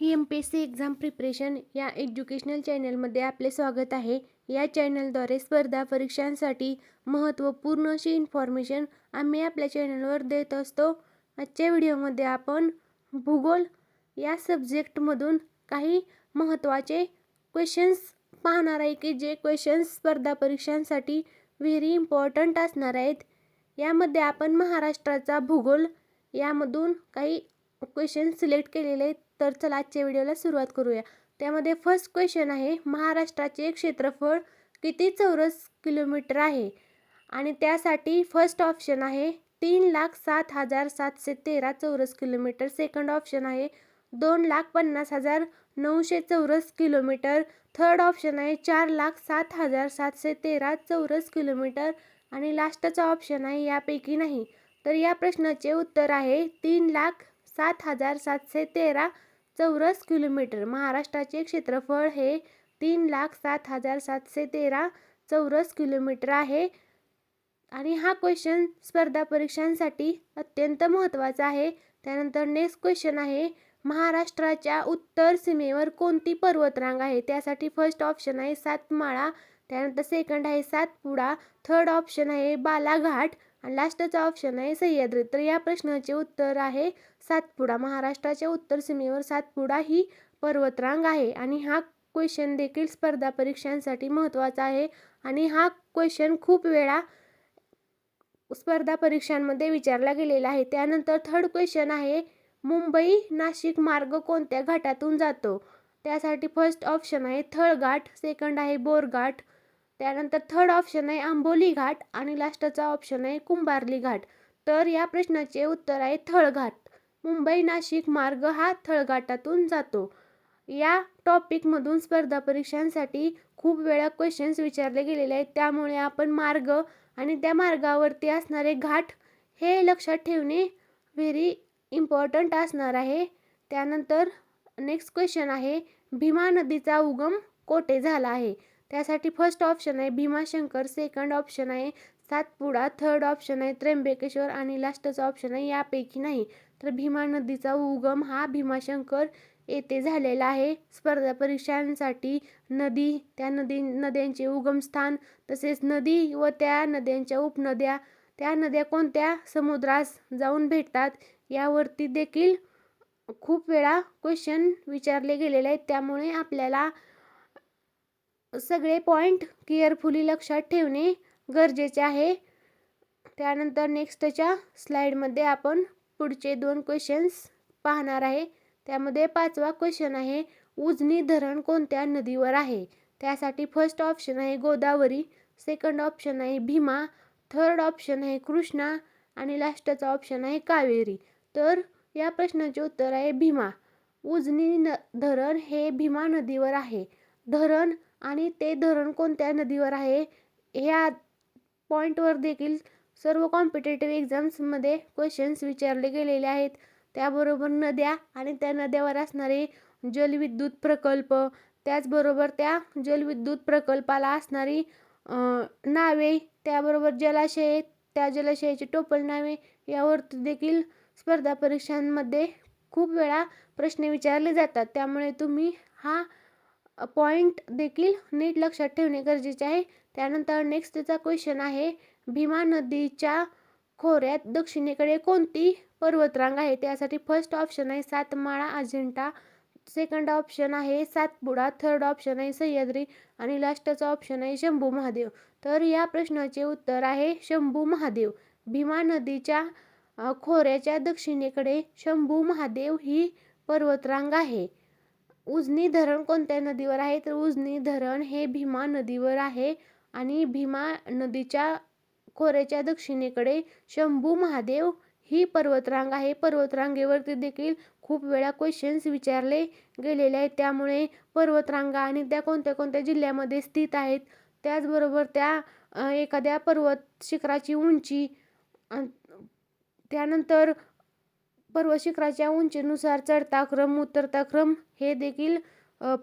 M P S C exam preparation या educational चॅनलमध्ये आपले स्वागत आहे. या चॅनलद्वारे स्पर्धा परीक्षांसाठी महत्त्वपूर्ण अशी इन्फॉर्मेशन आम्ही आपल्या चॅनलवर देत असतो. आजच्या व्हिडिओमध्ये आपण भूगोल या सब्जेक्टमधून काही महत्त्वाचे क्वेश्चन्स पाहणार आहे की जे क्वेश्चन्स स्पर्धा परीक्षांसाठी व्हेरी इम्पॉर्टंट असणार आहेत. यामध्ये आपण महाराष्ट्राचा भूगोल यामधून काही क्वेश्चन सिलेक्ट केलेले आहेत. तर चला आजच्या व्हिडिओला सुरुवात करूया. त्यामध्ये फर्स्ट क्वेश्चन आहे महाराष्ट्राचे क्षेत्रफळ किती चौरस किलोमीटर आहे? आणि त्यासाठी फर्स्ट ऑप्शन आहे तीन लाख सात हजार सातशे तेरा चौरस किलोमीटर. सेकंड ऑप्शन आहे दोन लाख पन्नास हजार नऊशे चौरस किलोमीटर. थर्ड ऑप्शन आहे चार लाख सात हजार सातशे तेरा चौरस किलोमीटर. आणि लास्टचा ऑप्शन आहे यापैकी नाही. तर या प्रश्नाचे उत्तर आहे तीन लाख सात हजार सातशे तेरा चौरस किलोमीटर. महाराष्ट्राचे क्षेत्रफळ हे तीन लाख सात हजार सातशे तेरा चौरस किलोमीटर आहे. आणि हा क्वेश्चन स्पर्धा परीक्षांसाठी अत्यंत महत्त्वाचा आहे. त्यानंतर नेक्स्ट क्वेश्चन आहे महाराष्ट्राच्या उत्तर सीमेवर कोणती पर्वतरांग आहे? त्यासाठी फर्स्ट ऑप्शन आहे सातमाळा. त्यानंतर सेकंड आहे सातपुडा. थर्ड ऑप्शन आहे बालाघाट. आणि लास्टचा ऑप्शन आहे सह्याद्री तर या प्रश्नाचे उत्तर आहे सातपुडा. महाराष्ट्राच्या उत्तर सीमेवर सातपुडा ही पर्वतरांग आहे आणि हा क्वेश्चन देखील स्पर्धा परीक्षांसाठी महत्त्वाचा आहे आणि हा क्वेश्चन खूप वेळा स्पर्धा परीक्षांमध्ये विचारला गेलेला आहे. त्यानंतर थर्ड क्वेश्चन आहे मुंबई नाशिक मार्ग कोणत्या घाटातून जातो? त्यासाठी फर्स्ट ऑप्शन आहे थळघाट सेकंड आहे बोरघाट. त्यानंतर थर्ड ऑप्शन आहे आंबोली घाट आणि लास्टचा ऑप्शन आहे कुंभारली घाट. तर या प्रश्नाचे उत्तर आहे थळघाट. मुंबई नाशिक मार्ग हा थळघाटातून जातो. या टॉपिकमधून स्पर्धा परीक्षांसाठी खूप वेळा क्वेश्चन्स विचारले गेलेले आहेत. त्यामुळे आपण मार्ग आणि त्या मार्गावरती असणारे घाट हे लक्षात ठेवणे व्हेरी इम्पॉर्टंट असणार आहे. त्यानंतर नेक्स्ट क्वेश्चन आहे भीमा नदीचा उगम कोठे झाला आहे? त्यासाठी फर्स्ट ऑप्शन आहे भीमाशंकर सेकंड ऑप्शन आहे सातपुडा थर्ड ऑप्शन आहे त्र्यंबकेश्वर आणि लास्टचा ऑप्शन आहे यापैकी नाही. तर भीमा नदीचा उगम हा भीमाशंकर येथे झालेला आहे. स्पर्धा परीक्षांसाठी नदी त्या नदी नद्यांचे उगमस्थान तसेच नदी व त्या नद्यांच्या उपनद्या त्या नद्या कोणत्या? समुद्रास जाऊन भेटतात. यावरती देखील खूप वेळा क्वेश्चन विचारले गेलेले आहेत. त्यामुळे आपल्याला सगळे पॉईंट केअरफुली लक्षात ठेवणे गरजेचे आहे. त्यानंतर नेक्स्टच्या स्लाईडमध्ये आपण पुढचे दोन क्वेश्चन्स पाहणार आहे. त्यामध्ये पाचवा क्वेश्चन आहे उजनी धरण कोणत्या नदीवर आहे? त्यासाठी फर्स्ट ऑप्शन आहे गोदावरी सेकंड ऑप्शन आहे भीमा थर्ड ऑप्शन आहे कृष्णा आणि लास्टचा ऑप्शन आहे कावेरी. तर या प्रश्नाचे उत्तर आहे भीमा. उजनी न धरण हे भीमा नदीवर आहे. धरण आणि ते धरण कोणत्या नदीवर आहे? ह्या पॉईंटवर देखील सर्व कॉम्पिटेटिव्ह एक्झाम्समध्ये क्वेश्चन्स विचारले गेलेले आहेत. त्याबरोबर नद्या आणि त्या नद्यावर असणारे जलविद्युत प्रकल्प त्याचबरोबर त्या जलविद्युत प्रकल्पाला असणारी नावे त्याबरोबर जलाशय त्या जलाशयाची टोपल नावे यावर देखील स्पर्धा परीक्षांमध्ये खूप वेळा प्रश्न विचारले जातात. त्यामुळे तुम्ही हा पॉईंट देखील नीट लक्षात ठेवणे गरजेचे आहे. त्यानंतर नेक्स्टचा क्वेश्चन आहे भीमा नदीच्या खोऱ्यात दक्षिणेकडे कोणती पर्वतरांग आहे? त्यासाठी फर्स्ट ऑप्शन आहे सातमाळा अजिंठा. सेकंड ऑप्शन आहे सातपुडा. थर्ड ऑप्शन आहे सह्याद्री. आणि लास्टचा ऑप्शन आहे शंभू महादेव. तर या प्रश्नाचे उत्तर आहे शंभू महादेव. भीमा नदीच्या खोऱ्याच्या दक्षिणेकडे शंभू महादेव ही पर्वतरांग आहे. उजनी धरण कोणत्या नदीवर आहे? तर उजनी धरण हे भीमा नदीवर आहे आणि भीमा नदीच्या खोऱ्याच्या दक्षिणेकडे शंभू महादेव ही पर्वतरांग आहे. पर्वतरांगेवरती देखील खूप वेळा क्वेश्चन्स विचारले गेलेले आहेत. त्यामुळे पर्वतरांगा आणि त्या कोणत्या कोणत्या जिल्ह्यामध्ये स्थित आहेत? त्याचबरोबर त्या एखाद्या पर्वत शिखराची उंची त्यानंतर पर्व शिखराच्या उंचीनुसार चढता क्रम उतरता क्रम हे देखील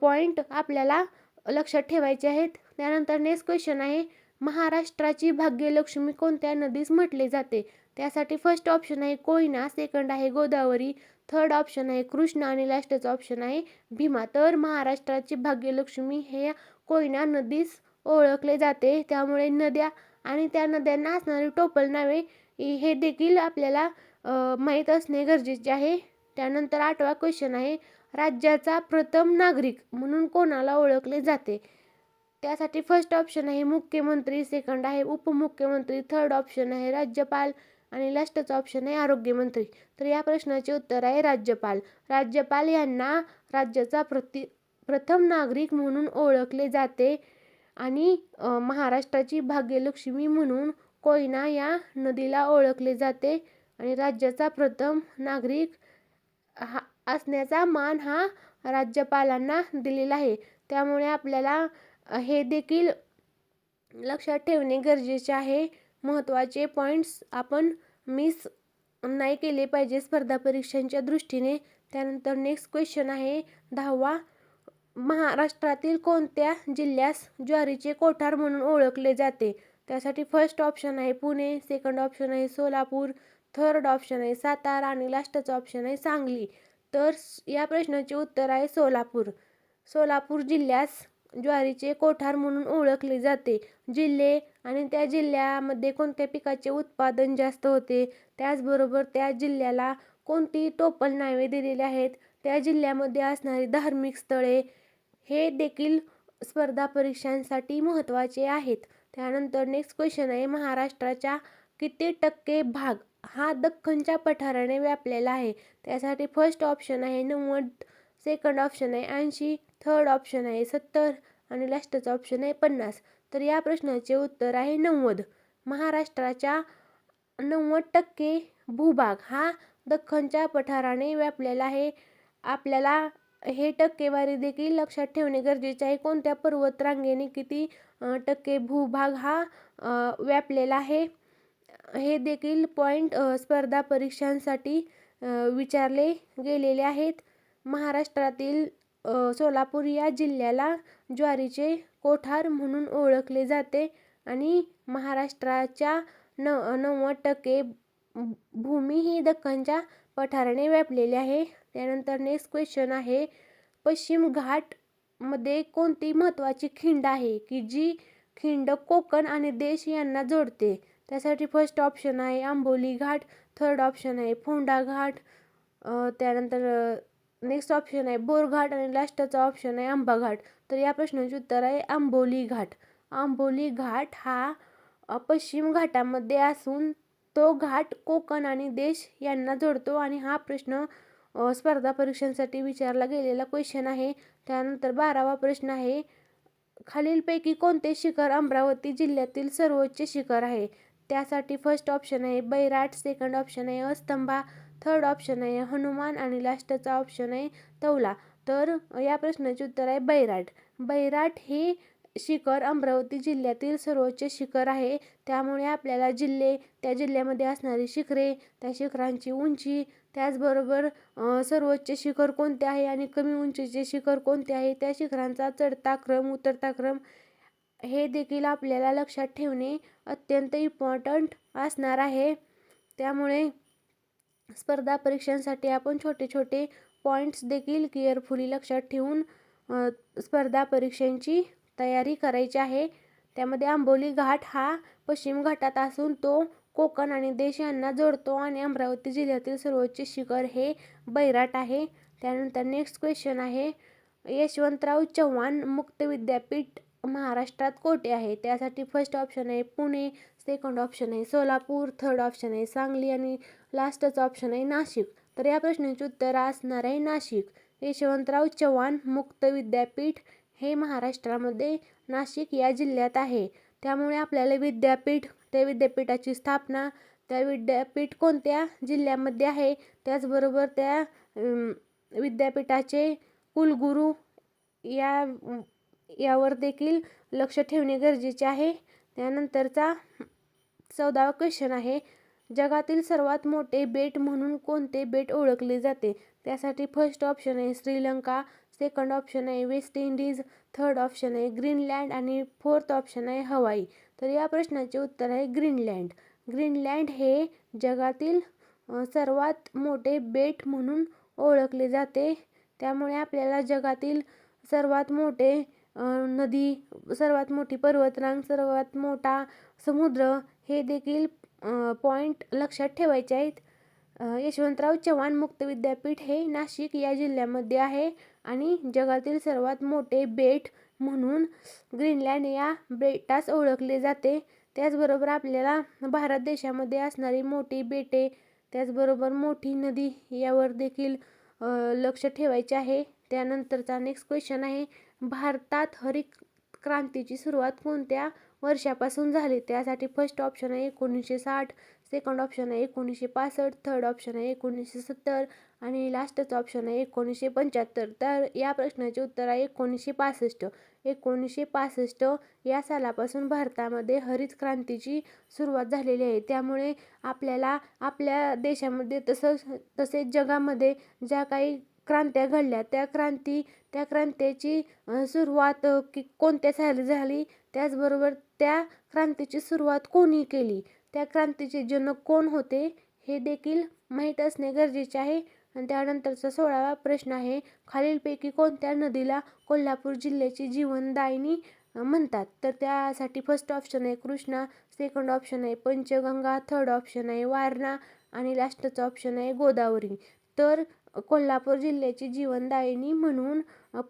पॉईंट आपल्याला लक्षात ठेवायचे आहेत. त्यानंतर नेक्स्ट क्वेश्चन आहे महाराष्ट्राची भाग्यलक्ष्मी कोणत्या नदीस म्हटले जाते? त्यासाठी फर्स्ट ऑप्शन आहे कोयना सेकंड आहे गोदावरी थर्ड ऑप्शन आहे कृष्णा आणि लास्टचं ऑप्शन आहे भीमा. तर महाराष्ट्राची भाग्यलक्ष्मी हे कोयना नदीस ओळखले जाते. त्यामुळे नद्या आणि त्या नद्यांना असणारी टोपल नावे हे देखील आपल्याला माहीत असणे गरजेचे आहे. त्यानंतर आठवा क्वेश्चन आहे राज्याचा प्रथम नागरिक म्हणून कोणाला ओळखले जाते? त्यासाठी फर्स्ट ऑप्शन आहे मुख्यमंत्री सेकंड आहे उपमुख्यमंत्री थर्ड ऑप्शन आहे राज्यपाल आणि लास्टचा ऑप्शन आहे आरोग्यमंत्री. तर या प्रश्नाचे उत्तर आहे राज्यपाल. राज्यपाल यांना राज्याचा प्रति प्रथम नागरिक म्हणून ओळखले जाते आणि महाराष्ट्राची भाग्यलक्ष्मी म्हणून कोयना या नदीला ओळखले जाते. आणि राज्याचा प्रथम नागरिक हा असण्याचा मान हा राज्यपालांना दिलेला आहे. त्यामुळे आपल्याला हे देखील लक्षात ठेवणे गरजेचे आहे. महत्त्वाचे पॉईंट्स आपण मिस नाही केले पाहिजे स्पर्धा परीक्षांच्या दृष्टीने. त्यानंतर नेक्स्ट क्वेश्चन आहे दहावा महाराष्ट्रातील कोणत्या जिल्ह्यास ज्वारीचे कोठार म्हणून ओळखले जाते? त्यासाठी फर्स्ट ऑप्शन आहे पुणे सेकंड ऑप्शन आहे सोलापूर थर्ड ऑप्शन आहे सातारा आणि लास्टचं ऑप्शन आहे सांगली. तर या प्रश्नाचे उत्तर आहे सोलापूर. सोलापूर जिल्ह्यास ज्वारीचे कोठार म्हणून ओळखले जाते. जिल्हे आणि त्या जिल्ह्यामध्ये कोणत्या पिकाचे उत्पादन जास्त होते? त्याचबरोबर त्या जिल्ह्याला कोणती टोपल नावे दिलेली आहेत? त्या जिल्ह्यामध्ये असणारी धार्मिक स्थळे हे देखील स्पर्धा परीक्षांसाठी महत्त्वाचे आहेत. त्यानंतर नेक्स्ट क्वेश्चन आहे महाराष्ट्राच्या किती टक्के भाग हा दख्खनच्या पठाराने व्यापलेला आहे. त्यासाठी फर्स्ट ऑप्शन आहे नव्वद सेकंड ऑप्शन आहे ऐंशी थर्ड ऑप्शन आहे सत्तर आणि लास्टचा ऑप्शन आहे पन्नास. तर या प्रश्नाचे उत्तर आहे नव्वद. महाराष्ट्राच्या नव्वद टक्के भूभाग हा दख्खनच्या पठाराने व्यापलेला आहे. आपल्याला हे टक्केवारी देखील लक्षात ठेवणे गरजेचे आहे. कोणत्या पर्वतरांगेने किती टक्के भूभाग हा व्यापलेला आहे? हे देखील पॉईंट स्पर्धा परीक्षांसाठी विचारले गेलेले आहेत. महाराष्ट्रातील सोलापूर या जिल्ह्याला ज्वारीचे कोठार म्हणून ओळखले जाते आणि महाराष्ट्राच्या न नव्वद टक्के भूमी ही दख्खनच्या पठाराने व्यापलेली आहे. त्यानंतर नेक्स्ट क्वेश्चन आहे पश्चिम घाटमध्ये कोणती महत्त्वाची खिंड आहे की जी खिंड कोकण आणि देश यांना जोडते? त्यासाठी फर्स्ट ऑप्शन आहे आंबोली घाट थर्ड ऑप्शन आहे फोंडा घाट त्यानंतर नेक्स्ट ऑप्शन आहे बोरघाट आणि लास्टचा ऑप्शन आहे आंबा घाट. तर या प्रश्नाचे उत्तर आहे आंबोली घाट. आंबोली घाट हा पश्चिम घाटामध्ये असून तो घाट कोकण आणि देश यांना जोडतो आणि हा प्रश्न स्पर्धा परीक्षांसाठी विचारला गेलेला क्वेश्चन आहे. त्यानंतर बारावा प्रश्न आहे खालीलपैकी कोणते शिखर अमरावती जिल्ह्यातील सर्वोच्च शिखर आहे? त्यासाठी फर्स्ट ऑप्शन आहे बैराट सेकंड ऑप्शन आहे अस्तंभा थर्ड ऑप्शन आहे हनुमान आणि लास्टचा ऑप्शन आहे तौला तर या प्रश्नाचे उत्तर आहे बैराट. बैराट हे शिखर अमरावती जिल्ह्यातील सर्वोच्च शिखर आहे. त्यामुळे आपल्याला जिल्हे त्या जिल्ह्यामध्ये असणारी शिखरे त्या शिखरांची उंची त्याचबरोबर सर्वोच्च शिखर कोणते आहे आणि कमी उंचीचे शिखर कोणते आहे त्या शिखरांचा चढता क्रम उतरता क्रम हे देखील आपल्याला लक्षात ठेवणे अत्यंत इम्पॉर्टंट असणार आहे. त्यामुळे स्पर्धा परीक्षांसाठी आपण छोटे छोटे पॉईंट्स देखील केअरफुली लक्षात ठेवून स्पर्धा परीक्षांची तयारी करायची आहे. त्यामध्ये आंबोली घाट हा पश्चिम घाटात असून तो कोकण आणि देश यांना जोडतो आणि अमरावती जिल्ह्यातील सर्वोच्च शिखर हे बैराट आहे. त्यानंतर नेक्स्ट क्वेश्चन आहे. यशवंतराव चव्हाण मुक्त विद्यापीठ महाराष्ट्रात कोठे आहे? त्यासाठी फर्स्ट ऑप्शन आहे पुणे सेकंड ऑप्शन आहे सोलापूर थर्ड ऑप्शन आहे सांगली आणि लास्टचं ऑप्शन आहे नाशिक. तर या प्रश्नाचे उत्तर असणार आहे नाशिक. यशवंतराव चव्हाण मुक्त विद्यापीठ हे महाराष्ट्रामध्ये नाशिक या जिल्ह्यात आहे. त्यामुळे आपल्याला विद्यापीठ त्या विद्यापीठाची स्थापना त्या विद्यापीठ कोणत्या जिल्ह्यामध्ये आहे? त्याचबरोबर त्या विद्यापीठाचे कुलगुरू या यावर देखील लक्ष ठेवणे गरजेचे आहे. त्यानंतरचा चौदावा क्वेश्चन आहे जगातील सर्वात मोठे बेट म्हणून कोणते बेट ओळखले जाते? त्यासाठी फर्स्ट ऑप्शन आहे श्रीलंका सेकंड ऑप्शन आहे वेस्ट इंडिज थर्ड ऑप्शन आहे ग्रीनलँड आणि फोर्थ ऑप्शन आहे हवाई तर या प्रश्नाचे उत्तर आहे ग्रीनलँड ग्रीनलँड हे जगातील सर्वात मोठे बेट म्हणून ओळखले जाते. त्यामुळे आपल्याला जगातील सर्वात मोठे नदी सर्वात मोठी पर्वतरांग सर्वात मोठा समुद्र हे देखील पॉईंट लक्षात ठेवायचे आहेत. यशवंतराव चव्हाण मुक्त विद्यापीठ हे नाशिक या जिल्ह्यामध्ये आहे आणि जगातील सर्वात मोठे बेट म्हणून ग्रीनलँड या बेटास ओळखले जाते. त्याचबरोबर आपल्याला भारत देशामध्ये असणारी मोठी बेटे त्याचबरोबर मोठी नदी यावर देखील लक्ष ठेवायचे आहे. त्यानंतरचा नेक्स्ट क्वेश्चन आहे. भारतात हरित क्रांतीची सुरुवात कोणत्या वर्षापासून झाली? त्यासाठी फर्स्ट ऑप्शन आहे एकोणीसशे साठ सेकंड ऑप्शन आहे एकोणीसशे पासष्ट थर्ड ऑप्शन आहे एकोणीसशे सत्तर आणि लास्टचं ऑप्शन आहे एकोणीसशे पंच्याहत्तर. तर या प्रश्नाचे उत्तर आहे एकोणीसशे पासष्ट. एकोणीसशे पासष्ट या सालापासून भारतामध्ये हरित क्रांतीची सुरुवात झालेली आहे. त्यामुळे आपल्याला आपल्या देशामध्ये तसंच तसेच जगामध्ये ज्या काही क्रांत्या घडल्या. त्या क्रांती त्या क्रांतीची सुरुवात की कोणत्या साली झाली? त्याचबरोबर त्या क्रांतीची सुरुवात कोणी केली? त्या क्रांतीचे जनक कोण होते? हे देखील माहीत असणे गरजेचे आहे. आणि त्यानंतरचा सोळावा प्रश्न आहे. खालीलपैकी कोणत्या नदीला कोल्हापूर जिल्ह्याची जीवनदायिनी म्हणतात? तर त्यासाठी फर्स्ट ऑप्शन आहे कृष्णा सेकंड ऑप्शन आहे पंचगंगा थर्ड ऑप्शन आहे वारणा आणि लास्टचं ऑप्शन आहे गोदावरी. तर कोल्हापूर जिल्ह्याची जीवनदायिनी म्हणून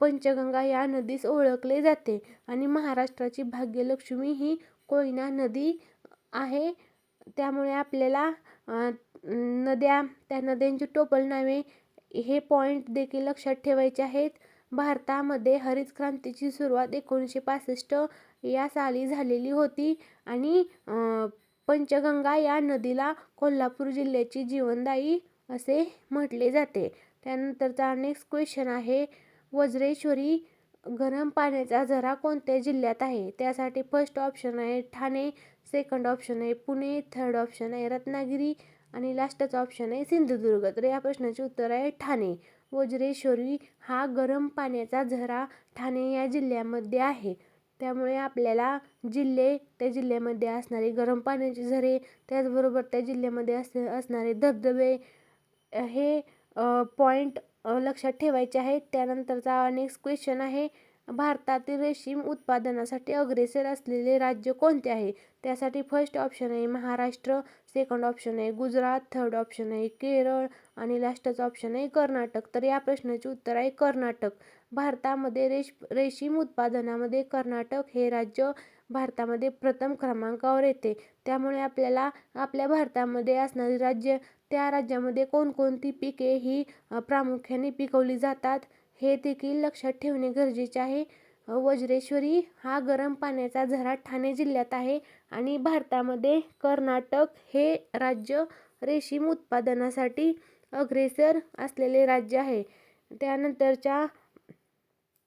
पंचगंगा या नदीस ओळखले जाते आणि महाराष्ट्राची भाग्यलक्ष्मी ही कोयना नदी आहे. त्यामुळे आपल्याला नद्या त्या नद्यांची टोपल नावे हे पॉईंट देखील लक्षात ठेवायचे आहेत. भारतामध्ये हरित क्रांतीची सुरुवात एकोणीसशे पासष्ट या साली झालेली होती आणि पंचगंगा या नदीला कोल्हापूर जिल्ह्याची जीवनदायी असे म्हटले जाते. त्यानंतरचा नेक्स्ट क्वेश्चन आहे वज्रेश्वरी गरम पाण्याचा झरा कोणत्या जिल्ह्यात आहे? त्यासाठी फर्स्ट ऑप्शन आहे ठाणे सेकंड ऑप्शन आहे पुणे थर्ड ऑप्शन आहे रत्नागिरी आणि लास्टचा ऑप्शन आहे सिंधुदुर्ग. तर या प्रश्नाचे उत्तर आहे ठाणे. वज्रेश्वरी हा गरम पाण्याचा झरा ठाणे या जिल्ह्यामध्ये आहे. त्यामुळे आपल्याला जिल्हे त्या जिल्ह्यामध्ये असणारे गरम पाण्याचे झरे त्याचबरोबर त्या जिल्ह्यामध्ये अस असणारे धबधबे हे पॉईंट लक्षात ठेवायचे आहेत. त्यानंतरचा नेक्स्ट क्वेश्चन आहे भारतातील रेशीम उत्पादनासाठी अग्रेसर असलेले राज्य कोणते आहे? त्यासाठी फर्स्ट ऑप्शन आहे महाराष्ट्र सेकंड ऑप्शन आहे गुजरात थर्ड ऑप्शन आहे केरळ आणि लास्टचं ऑप्शन आहे कर्नाटक. तर या प्रश्नाचे उत्तर आहे कर्नाटक. भारतामध्ये रेश रेशीम उत्पादनामध्ये कर्नाटक हे राज्य भारतामध्ये प्रथम क्रमांकावर येते. त्यामुळे आपल्याला आपल्या भारतामध्ये असणारी राज्य त्या राज्यामध्ये कोणकोणती पिके ही प्रामुख्याने पिकवली जातात हे देखील लक्षात ठेवणे गरजेचे आहे. वज्रेश्वरी हा गरम पाण्याचा झरा ठाणे जिल्ह्यात आहे आणि भारतामध्ये कर्नाटक हे राज्य रेशीम उत्पादनासाठी अग्रेसर असलेले राज्य आहे. त्यानंतरच्या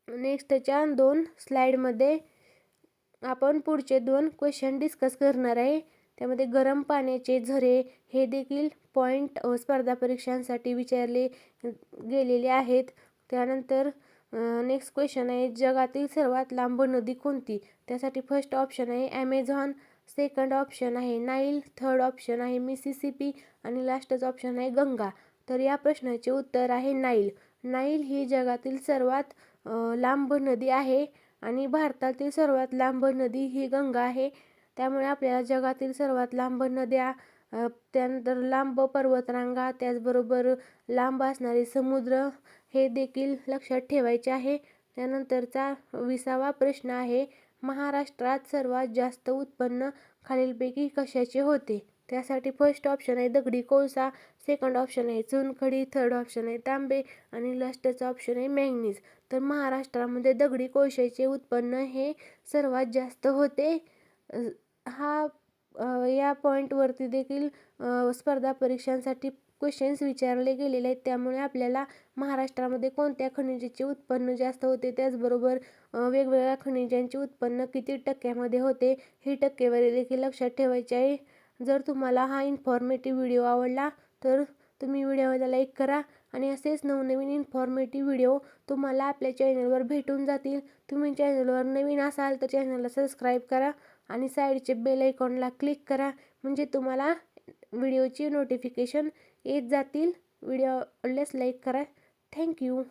नेक्स्टच्या दोन स्लाईडमध्ये आपण पुढचे दोन क्वेश्चन डिस्कस करणार आहे. त्यामध्ये गरम पाण्याचे झरे हे देखील पॉईंट स्पर्धा परीक्षांसाठी विचारले गेलेले आहेत. त्यानंतर नेक्स्ट क्वेश्चन आहे जगातील सर्वात लांब नदी कोणती? त्यासाठी फर्स्ट ऑप्शन आहे ॲमेझॉन सेकंड ऑप्शन आहे नाईल थर्ड ऑप्शन आहे मिसिसिपी आणि लास्टच ऑप्शन आहे गंगा. तर या प्रश्नाचे उत्तर आहे नाईल नाईल ही जगातील सर्वात लांब नदी आहे. आणि भारतातील सर्वात लांब नदी ही गंगा आहे. त्यामुळे आपल्याला जगातील सर्वात लांब नद्या त्यानंतर लांब पर्वतरांगा त्याचबरोबर लांब असणारे समुद्र हे देखील लक्षात ठेवायचे आहे. त्यानंतरचा विसावा प्रश्न आहे महाराष्ट्रात सर्वात जास्त उत्पन्न खालीलपैकी कशाचे होते? त्यासाठी फर्स्ट ऑप्शन आहे दगडी कोळसा सेकंड ऑप्शन आहे चुनखडी थर्ड ऑप्शन आहे तांबे आणि लास्टचा ऑप्शन आहे मॅंगनीज तर महाराष्ट्रामध्ये दगडी कोळशाचे उत्पन्न हे सर्वात जास्त होते. हा या पॉईंटवरती देखील स्पर्धा परीक्षांसाठी क्वेश्चन्स विचारले गेलेले आहेत. त्यामुळे आपल्याला महाराष्ट्रामध्ये कोणत्या खनिजाचे उत्पन्न जास्त होते? त्याचबरोबर वेगवेगळ्या खनिजांचे उत्पन्न किती टक्क्यामध्ये होते? ही टक्केवारी देखील लक्षात ठेवायची आहे. जर तुम्हाला हा इन्फॉर्मेटिव्ह व्हिडिओ आवडला तर तुम्ही व्हिडिओला लाईक करा आणि असेच नवनवीन इन्फॉर्मेटिव्ह व्हिडिओ तुम्हाला आपल्या चॅनलवर भेटून जातील. तुम्ही चॅनलवर नवीन असाल तर चॅनलला सबस्क्राईब करा. आणि साईडचे बेल आयकॉनला क्लिक करा म्हणजे तुम्हाला व्हिडिओची नोटिफिकेशन येत जातील. व्हिडिओ आवडल्यास लाईक करा. थँक्यू